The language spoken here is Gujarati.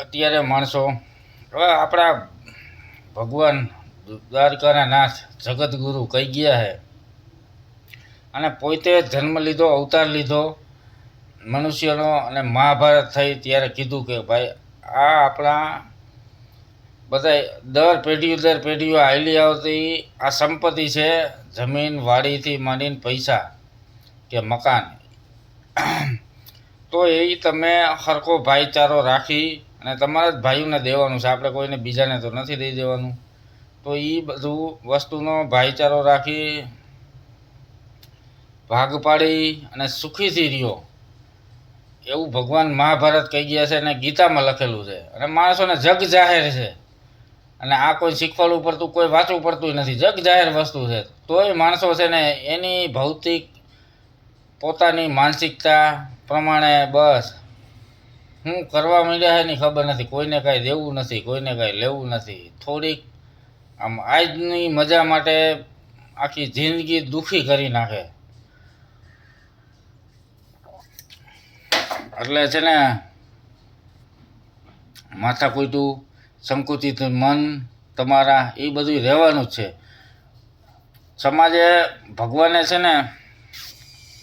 અત્યારે માણસો, હવે આપણા ભગવાન દ્વારકાના નાથ જગતગુરુ કહી ગયા છે. અને પોતે જન્મ લીધો, અવતાર લીધો, મનુષ્યનો અને મહાભારત થઈ ત્યારે કીધું કે ભાઈ, આ આપણા બધા દર પેઢીઓ દર પેઢીઓ આવેલી આવતી આ સંપત્તિ છે, જમીન વાડીથી માંડીને પૈસા કે મકાન. તો એ તમે સરખો ભાઈચારો રાખી અને તમારા જ ભાઈઓને દેવાનું છે. આપણે કોઈને બીજાને તો નથી દઈ દેવાનું. તો એ બધું વસ્તુનો ભાઈચારો રાખી ભાગ પાડી અને સુખીથી રહ્યો. એવું ભગવાન મહાભારત કહી ગયા છે અને ગીતામાં લખેલું છે. અને માણસોને જગ જાહેર છે. અને આ કોઈ શીખવાડવું પડતું, કોઈ વાંચવું પડતું નથી. જગ જાહેર વસ્તુ છે. તોય માણસો છે ને એની ભૌતિક પોતાની માનસિકતા પ્રમાણે બસ શું કરવા માંડ્યા છે એની ખબર નથી. કોઈને કાંઈ દેવું નથી, કોઈને કાંઈ લેવું નથી. થોડીક આમ આજની મજા માટે આખી જિંદગી દુઃખી કરી નાખે. એટલે છે ને માથા કૂટું સંકુચિત મન તમારા, એ બધું રહેવાનું જ છે. સમાજે ભગવાને છે ને